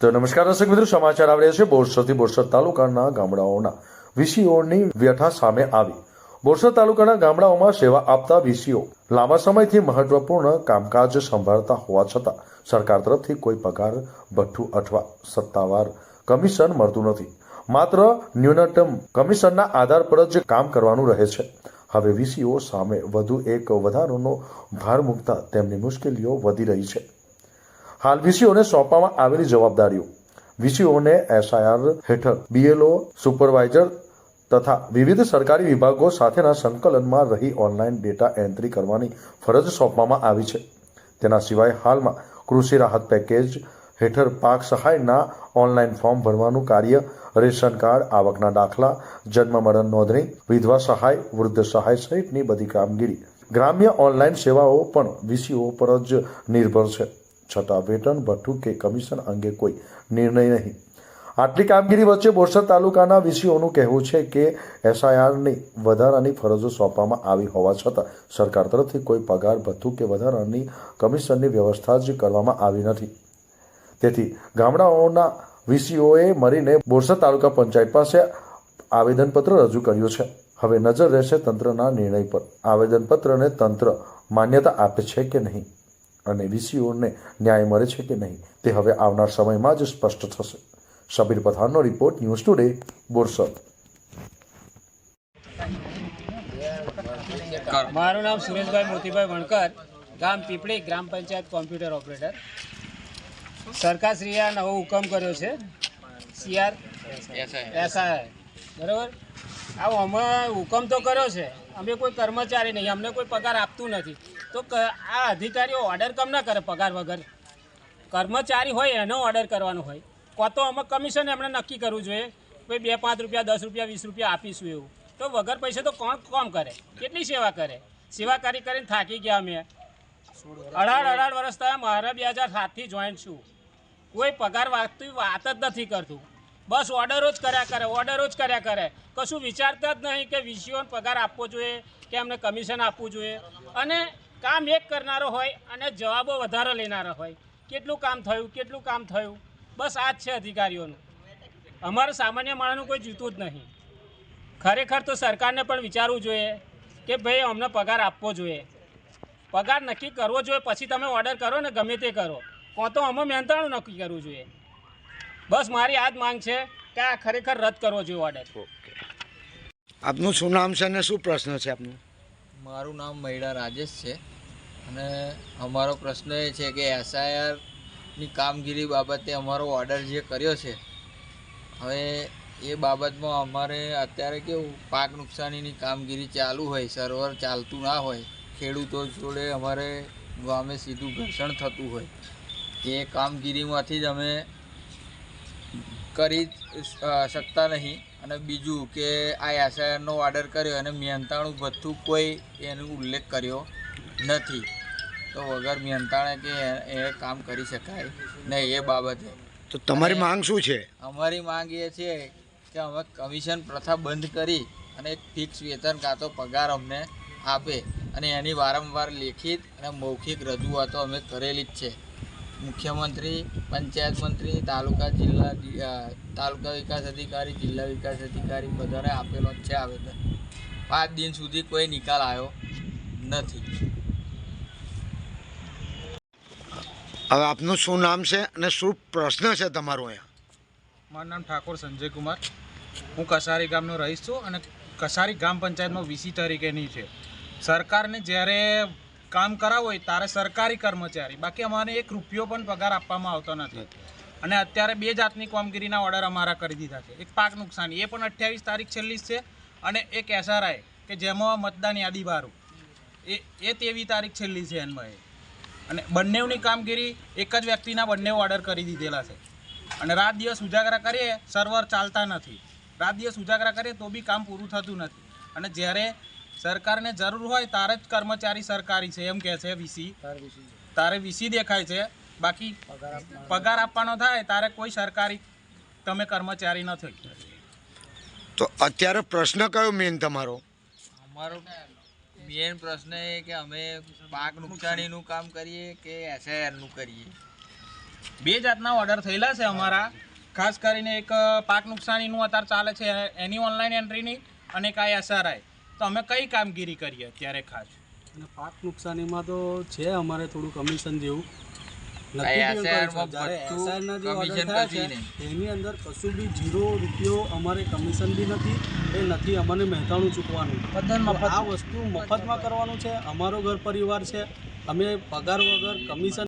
તો નમસ્કાર દર્શક મિત્રો, સમાચાર આવી રહ્યા છે. બોરસદથી બોરસદ તાલુકાના ગામડાઓના વીસીઓની વ્યથા સામે આવી. બોરસદ તાલુકાના ગામડાઓમાં સેવા આપતા વીસીઓ લાંબા સમયથી મહત્વપૂર્ણ કામકાજ સંભાળતા હોવા છતાં સરકાર તરફથી કોઈ પગાર ભઠ્ઠું અથવા સત્તાવાર કમિશન મળતું નથી. માત્ર ન્યૂનતમ કમિશનના આધાર પર જ કામ કરવાનું રહે છે. હવે વીસીઓ સામે વધુ એક વધારોનો ભાર મૂકતા તેમની મુશ્કેલીઓ વધી રહી છે. હાલ વીસીઓને સોંપવામાં આવેલી જવાબદારીઓ. વીસીઓને એસઆઈઆર હેઠળ બીએલઓ, સુપરવાઇઝર તથા વિવિધ સરકારી વિભાગો સાથેના સંકલનમાં રહી ઓનલાઈન ડેટા એન્ટ્રી કરવાની ફરજ સોંપવામાં આવી છે. તેના સિવાય હાલમાં કૃષિ રાહત પેકેજ હેઠળ પાક સહાયના ઓનલાઈન ફોર્મ ભરવાનું કાર્ય, રેશન કાર્ડ, આવકના દાખલા, જન્મ મરણ નોંધણી, વિધવા સહાય, વૃદ્ધ સહાય સહિતની બધી કામગીરી. ગ્રામ્ય ઓનલાઈન સેવાઓ પણ વીસીઓ પર જ નિર્ભર છે. છતાં વેતન, ભથ્થું કે કમિશન અંગે કોઈ નિર્ણય નહીં. આટલી કામગીરી વચ્ચે બોરસદ તાલુકાના વીસીઓનું કહેવું છે કે એસઆઈઆરની વધારાની ફરજો સોંપવામાં આવી હોવા છતાં સરકાર તરફથી કોઈ પગાર, ભથ્થું કે વધારાની કમિશનની વ્યવસ્થા જ કરવામાં આવી નથી. તેથી ગામડાઓના વીસીઓએ મળીને બોરસદ તાલુકા પંચાયત પાસે આવેદનપત્ર રજૂ કર્યું છે. હવે નજર રહેશે તંત્રના નિર્ણય પર. આવેદનપત્રને તંત્ર માન્યતા આપે છે કે નહીં? અને વીસીઓને ન્યાય મળે છે કે નહીં તે હવે આવનાર સમયમાં જ સ્પષ્ટ થશે. શબીર પઠાણનો રિપોર્ટ ન્યૂઝ ટુડે બોરસદ. મારું નામ સુરેશભાઈ મોતીભાઈ વણકર ગામ પીપળી ગ્રામ પંચાયત કોમ્પ્યુટર ઓપરેટર. સરકારશ્રીએ આ નવો હુકમ કર્યો છે. સીઆર એસઆઈ બરાબર? આ અમે હુકમ તો કર્યો છે. અમે કોઈ કર્મચારી નહીં, અમને કોઈ પગાર આપતું નથી. તો આ અધિકારીઓ ઓર્ડર કમ ના કરે પગાર વગર? કર્મચારી હોય, એનો ઓર્ડર કરવાનો હોય. કો તો અમે કમિશન એમણે નક્કી કરવું જોઈએ. ભાઈ, બે, પાંચ રૂપિયા, દસ રૂપિયા, વીસ રૂપિયા આપીશું એવું. તો વગર પૈસે તો કોણ કોમ કરે? કેટલી સેવા કરે? સેવા કરી કરીને થાકી ગયા અમે. અઢાર અઢાર વર્ષ થયા, મારા બે હજાર સાતથી જોઈન્ટ છું. કોઈ પગાર વાગતી વાત જ નથી કરતું. બસ ઓર્ડરો જ કર્યા કરે, ઓર્ડરો જ કર્યા કરે. કશું વિચારતા જ નહીં કે વિષયોને પગાર આપવો જોઈએ, કે એમને કમિશન આપવું જોઈએ. અને કામ એક કરનારો હોય અને જવાબો વધારે લેનારો હોય. કેટલું કામ થયું, કેટલું કામ થયું? બસ આ જ છે અધિકારીઓનું. અમારે સામાન્ય માણસનું કોઈ જીતું જ નહીં. ખરેખર તો સરકારને પણ વિચારવું જોઈએ કે ભાઈ અમને પગાર આપવો જોઈએ. પગાર નક્કી કરવો જોઈએ, પછી તમે ઓર્ડર કરો ને ગમે તે કરો. કોણ તો અમે મહેનતાણું નક્કી કરવું જોઈએ. બસ મારી આ જ માંગ છે કે આ ખરેખર રદ કરવો જોઈએ ઓર્ડર આપનું શું નામ છે અને શું પ્રશ્ન છે આપનું? મારું નામ મહિડા રાજેશ છે અને અમારો પ્રશ્ન એ છે કે એસઆઈઆરની કામગીરી બાબતે અમારો ઓર્ડર જે કર્યો છે હવે એ બાબતમાં અમારે અત્યારે કેવું પાક નુકસાનીની કામગીરી ચાલુ હોય સર્વર ચાલતું ના હોય ખેડૂતો જોડે અમારે ગામે સીધું ઘર્ષણ થતું હોય. એ કામગીરીમાંથી જ અમે કરી શકતા નહીં. અને બીજું કે આ એસઆઈઆરનો ઓર્ડર કર્યો અને મહેનતાણું ભથ્થું કોઈ એનો ઉલ્લેખ કર્યો નથી. તો વગર મહેનતાણે કે એ- એ કામ કરી શકાય નહીં એ બાબતે. તો તમારી માંગ શું છે? અમારી માંગ એ છે કે અમે કમિશન પ્રથા બંધ કરી અને એક ફિક્સ વેતન કાં તો પગાર અમને આપે. અને એની વારંવાર લેખિત અને મૌખિક રજૂઆતો અમે કરેલી જ છે. મુખ્યમંત્રી પંચાયત મંત્રી તાલુકા જિલ્લા તાલુકા વિકાસ અધિકારી જિલ્લા વિકાસ અધિકારી બધાને આપેલો જ છે આવેદન. પાંચ દિન સુધી કોઈ નિકાલ આવ્યો નથી. હવે આપનું શું નામ છે અને શું પ્રશ્ન છે તમારો અહીંયા? મારું નામ ઠાકોર સંજય કુમાર હું કસારી ગામનો રહીશ છું અને કસારી ગ્રામ પંચાયતમાં વીસી તરીકેની છે. સરકારને જ્યારે કામ કરાવવું હોય ત્યારે સરકારી કર્મચારી. બાકી અમારે એક રૂપિયો પણ પગાર આપવામાં આવતો નથી. અને અત્યારે બે જાતની કામગીરીના ઓર્ડર અમારા કરી દીધા છે. એક પાક નુકસાની. એ પણ અઠ્યાવીસ તારીખ છેલ્લી છે. અને એક એસઆરઆઈ કે જેમાં મતદાન યાદી બારું. એ એ તેવી તારીખ છેલ્લી છે એનમાં અને બંનેની કામગીરી એક જ વ્યક્તિના બંને ઓર્ડર કરી દીધેલા છે. અને રાત દિવસ ઉજાગરા કરીએ સર્વર ચાલતા નથી. રાત દિવસ ઉજાગરા કરીએ તો બી કામ પૂરું થતું નથી. અને જ્યારે સરકારને જરૂર હોય તારે જ કર્મચારી સરકારી છે એમ કહે છે વીસી. તારે વીસી દેખાય છે. બાકી પગાર આપવાનો. થાય તારે કોઈ સરકારી તમે કર્મચારી નથી તો અત્યારે પ્રશ્ન કયો મેન તમારો? અમારો મેન પ્રશ્ન એ કે અમે પાક નુકસાનીનું કામ કરીએ કે એસઆઈઆરનું કરીએ? બે જાતના ઓર્ડર થયેલા છે અમારા. ખાસ કરીને એક પાક નુકસાનીનું અત્યારે ચાલે છે એની ઓનલાઈન એન્ટ્રીની અને એક આ એસઆરઆઈ તો અમે કઈ કામગીરી કરીએ અત્યારે ખાસ? અને પાક નુકસાનીમાં તો છે અમારે થોડું કમિશન જેવું. એની અંદર કશું બી જીરો રૂપિયો અમારે કમિશન બી નથી એ નથી અમને મહેતાણું ચૂકવાનું. આ વસ્તુ મફતમાં કરવાનું છે અમારો ઘર પરિવાર છે. અમે પગાર વગર કમિશન